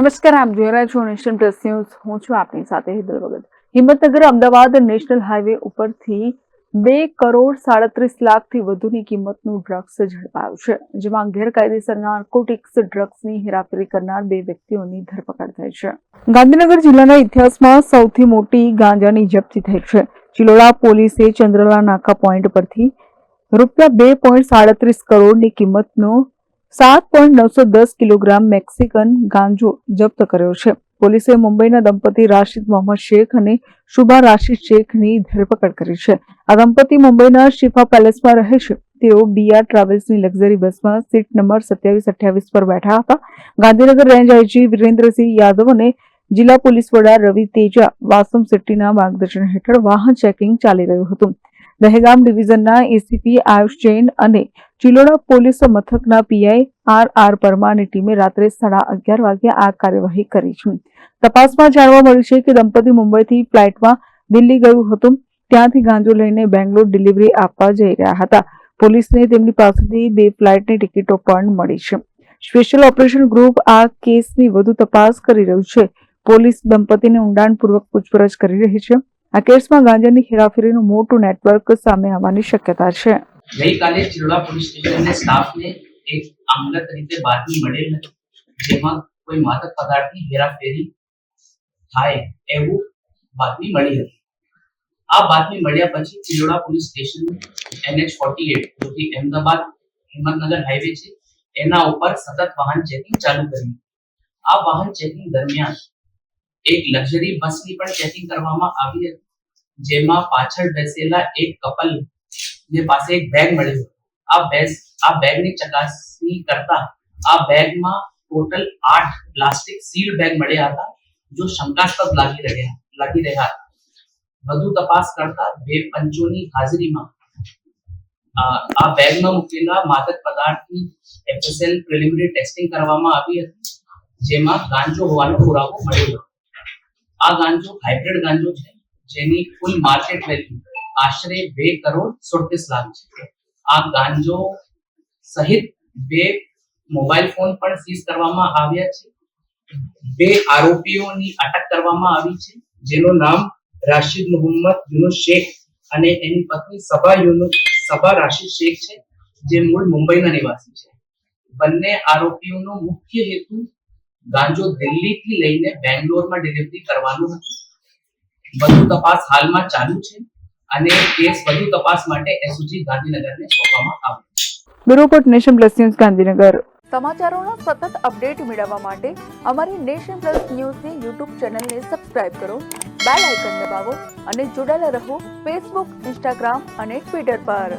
નમસ્કાર, આપ જોઈ રહ્યા છો નેશનલ પ્લસ ન્યૂઝ. હું છું આપની સાથે હિદલ ભગત. હિંમતનગર અમદાવાદ નેશનલ હાઈવે ઉપરથી બે કરોડ સાડત્રીસ લાખથી વધુની કિંમતનું ડ્રગ્સ ઝડપાયું છે, જેમાં ગેરકાયદેસર નાર્કોટિક્સ ડ્રગ્સની હેરાફેરી કરનાર બે વ્યક્તિઓની ધરપકડ થઈ છે. ગાંધીનગર જિલ્લાના ઇતિહાસમાં સૌથી મોટી ગાંજાની જપ્તી થઈ છે. ચિલોડા પોલીસે ચંદ્રલા નાકા પોઈન્ટ પરથી રૂપિયા બે પોઈન્ટ સાડત્રીસ કરોડની કિંમતનો સાત પોઈન્ટ નવસો દસ કિલોગ્રામ મેક્સિકન ગાંજો જપ્ત કર્યો છે. પોલીસે મુંબઈના દંપતી રાશિદ મોહમ્મદ શેખ અને શુભા રાશિદ શેખની ધરપકડ કરી છે. આ દંપતી મુંબઈના શિફા પેલેસમાં રહે છે. તેઓ બીઆર ટ્રાવેલ્સની લક્ઝરી બસમાં સીટ નંબર સત્યાવીસ અઠ્યાવીસ પર બેઠા હતા. ગાંધીનગર રેન્જ આઈજી વિરેન્દ્રસિંહ યાદવ અને જિલ્લા પોલીસ વડા રવિ તેજા વાસમ સિટ્ટીના માર્ગદર્શન હેઠળ વાહન ચેકિંગ ચાલી રહ્યું હતું. દહેગામ ડિવિઝનના એસીપી આયુષ જૈન અને ચિલોડા પોલીસ મથકના પીઆઈ આર આર પરમારની ટીમે રાત્રે સાડા અગિયાર વાગ્યે આ કાર્યવાહી કરી છે. તપાસમાં જાણવા મળ્યું છે કે દંપતી મુંબઈથી ફ્લાઇટમાં દિલ્હી ગયું હતું. ત્યાંથી ગાંજો લઈને બેંગ્લોર ડિલિવરી આપવા જઈ રહ્યા હતા. પોલીસને તેમની પાસેથી બે ફ્લાઇટની ટિકિટો પણ મળી છે. સ્પેશિયલ ઓપરેશન ગ્રુપ આ કેસની વધુ તપાસ કરી રહ્યું છે. પોલીસ દંપતીને ઊંડાણપૂર્વક પૂછપરછ કરી રહી છે. આ કેસમાં ગાંજાની હેરાફેરીનું મોટું નેટવર્ક સામે આવવાની શક્યતા છે. ગઈકાલે ચિરોડા પોલીસ સ્ટેશનના સ્ટાફને એક અંગત રીતે બાતમી મળેલ જેમાં કોઈ માદક પદાર્થની હેરાફેરી થાય એવું બાતમી મળી હતી. આ બાતમી મળ્યા પછી Chiloda police station NH forty eight કે અમદાવાદ હિંમતનગર હાઈવે છે, એના ઉપર સતત વાહન ચેકિંગ ચાલુ કર્યું આ વાહન ચેકિંગ દરમિયાન એક લક્ઝરી બસની પણ ચેકિંગ કરવામાં આવી હતી, જેમાં પાછળ બેસેલા એક કપલ ને પાસે એક બેગ મળ્યું આ બેગ આ બેગની ચકાસણી કરતા આ બેગમાં ટોટલ આઠ પ્લાસ્ટિક સીલ બેગ મળ્યા હતા, જો શંકાસ્પદ લાગી રહ્યા લાગી રહ્યા વધુ તપાસ કરતા બે પંચોની હાજરીમાં આ બેગમાં મૂકેલા માદક પદાર્થની એફએસએલ પ્રિલિમિનરી ટેસ્ટિંગ કરવામાં આવી હતી, જેમાં ગાંજો હોવાનો પુરાવો મળ્યો હતો. આ ગાંજો હાઇબ્રિડ ગાંજો છે, જેની કુલ માર્કેટ વેલ્યુ આશરે બે કરોડ સુડતીસ લાખ છે. આ ગાંજો સહિત બે મોબાઈલ ફોન પણ સીઝ કરવામાં આવ્યા છે. બે આરોપીઓની અટક કરવામાં આવી છે, જેનું નામ રાશિદ મોહમ્મદ યુનુસ શેખ અને એની પત્ની સભા યુનુસ, સભા રાશિદ શેખ છે, જે મૂળ મુંબઈના નિવાસી છે. બંને આરોપીઓનો મુખ્ય હેતુ ગાંજો દિલ્હીથી લઈને બેંગ્લોરમાં ડિલિવરી કરવાનું હતું. વધુ તપાસ હાલમાં ચાલુ છે અને કેસ વધુ તપાસ માટે એસઓજી ગાંધીનગરને સોંપવામાં આવ્યો bureau report Nation plus news Gandhinagar. સમાચારોનો સતત અપડેટ મેળવવા માટે અમારી નેશન પ્લસ ન્યૂઝની યુટ્યુબ ચેનલને સબસ્ક્રાઇબ કરો બેલ આઇકન દબાવો અને જોડાયેલા રહો ફેસબુક ઇન્સ્ટાગ્રામ અને ટ્વિટર પર.